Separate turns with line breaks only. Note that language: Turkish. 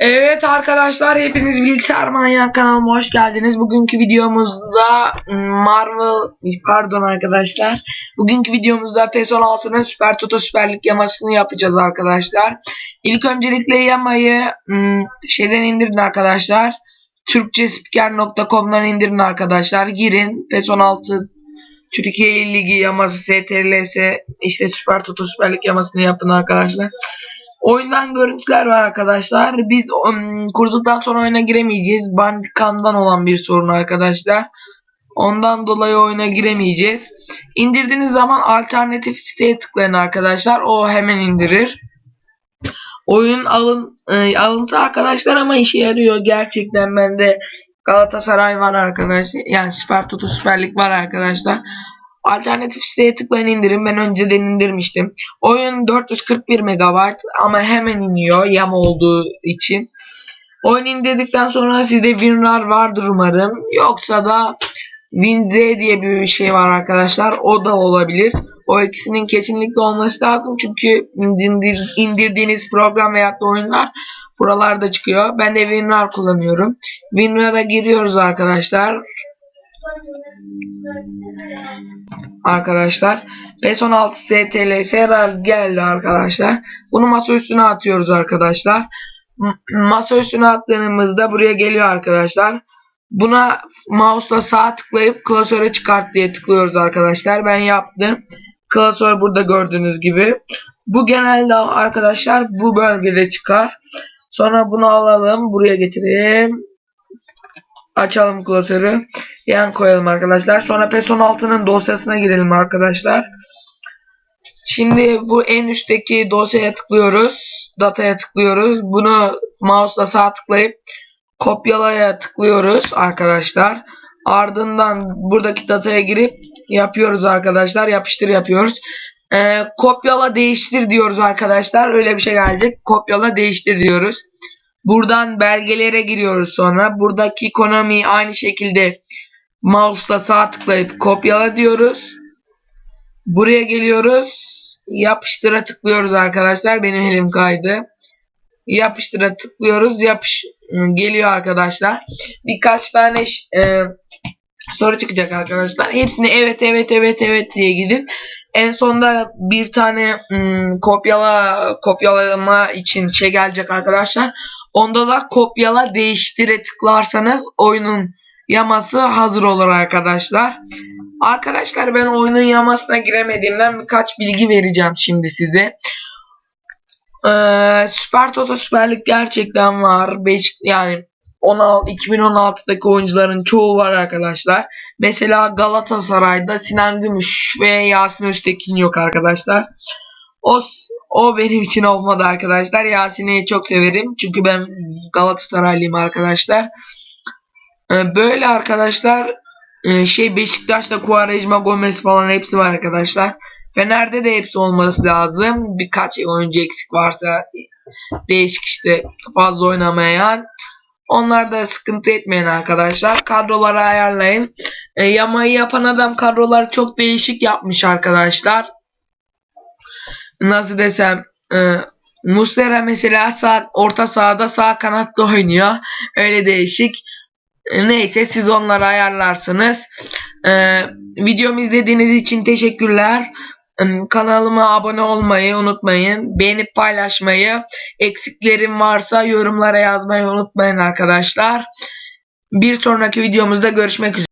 Evet arkadaşlar hepiniz Bilgisayar Manyak kanalıma hoş geldiniz. Bugünkü videomuzda Marvel pardon arkadaşlar. Bugünkü videomuzda PES 16'nın Süper Toto Süper Lig yamasını yapacağız arkadaşlar. İlk öncelikle yamayı ım, şeyden indirin arkadaşlar. Türkçespiker.com'dan indirin arkadaşlar. Girin PES 16 Türkiye Ligi yaması STLS işte Süper Toto Süper Lig yamasını yapın arkadaşlar. Oyundan görüntüler var arkadaşlar. Biz um, kurduktan sonra oyuna giremeyeceğiz. Bandicam'dan olan bir sorun arkadaşlar. Ondan dolayı oyuna giremeyeceğiz. İndirdiğiniz zaman alternatif siteye tıklayın arkadaşlar. O hemen indirir. Oyun alın, e, alıntı arkadaşlar ama işe yarıyor. Gerçekten bende Galatasaray var arkadaşlar. Yani Süper Toto Süper Lig var arkadaşlar. Alternatif siteye tıklayın indirin. Ben önceden indirmiştim. Oyun 441 MB ama hemen iniyor yam olduğu için. Oyun indirdikten sonra sizde WinRAR vardır umarım. Yoksa da WinZ diye bir şey var arkadaşlar. O da olabilir. O ikisinin kesinlikle olması lazım. Çünkü indir, indirdiğiniz program da oyunlar buralarda çıkıyor. Ben de WinRAR kullanıyorum. WinRAR'a giriyoruz arkadaşlar. Arkadaşlar. PES 16 STL Serral geldi arkadaşlar. Bunu masa üstüne atıyoruz arkadaşlar. Masa üstüne attığımızda buraya geliyor arkadaşlar. Buna mouse'la sağ tıklayıp klasöre çıkart diye tıklıyoruz arkadaşlar. Ben yaptım. Klasör burada gördüğünüz gibi. Bu genelde arkadaşlar bu bölgede çıkar. Sonra bunu alalım. Buraya getireyim. Açalım klasörü. Yan koyalım arkadaşlar. Sonra PES 16'nın dosyasına girelim arkadaşlar. Şimdi bu en üstteki dosyaya tıklıyoruz. Dataya tıklıyoruz. Bunu mouse'la sağ tıklayıp kopyalaya tıklıyoruz arkadaşlar. Ardından buradaki dataya girip yapıyoruz arkadaşlar. Yapıştır yapıyoruz. Ee, kopyala değiştir diyoruz arkadaşlar. Öyle bir şey gelecek. Kopyala değiştir diyoruz. Buradan belgelere giriyoruz sonra. Buradaki Konami aynı şekilde mouse'la sağ tıklayıp kopyala diyoruz. Buraya geliyoruz. Yapıştıra tıklıyoruz arkadaşlar. Benim elim kaydı. Yapıştıra tıklıyoruz. Yapış geliyor arkadaşlar. Birkaç tane e, soru çıkacak arkadaşlar. Hepsini evet evet evet evet diye gidin. En sonda bir tane ım, kopyala kopyalama için şey gelecek arkadaşlar. Onda da kopyala değiştire tıklarsanız oyunun yaması hazır olur arkadaşlar. Arkadaşlar ben oyunun yamasına giremediğimden birkaç bilgi vereceğim şimdi size. Ee, Süper Toto Süper Lig gerçekten var. Beş, yani 16, 2016'daki oyuncuların çoğu var arkadaşlar. Mesela Galatasaray'da Sinan Gümüş ve Yasin Öztekin yok arkadaşlar. O o benim için olmadı arkadaşlar. Yasin'i çok severim. Çünkü ben Galatasaraylıyım arkadaşlar. Ee, böyle arkadaşlar e, şey Beşiktaş'ta Quaresma Gomez falan hepsi var arkadaşlar. Fener'de de hepsi olması lazım. Birkaç oyuncu eksik varsa değişik işte fazla oynamayan. Onlar da sıkıntı etmeyin arkadaşlar. Kadroları ayarlayın. E, yamayı yapan adam kadroları çok değişik yapmış arkadaşlar. Nasıl desem e, Muslera mesela sağ, orta sahada sağ kanatta oynuyor. Öyle değişik. E, neyse siz onları ayarlarsınız. E, videomu izlediğiniz için teşekkürler. E, Kanalıma abone olmayı unutmayın. Beğenip paylaşmayı, eksiklerim varsa yorumlara yazmayı unutmayın arkadaşlar. Bir sonraki videomuzda görüşmek üzere.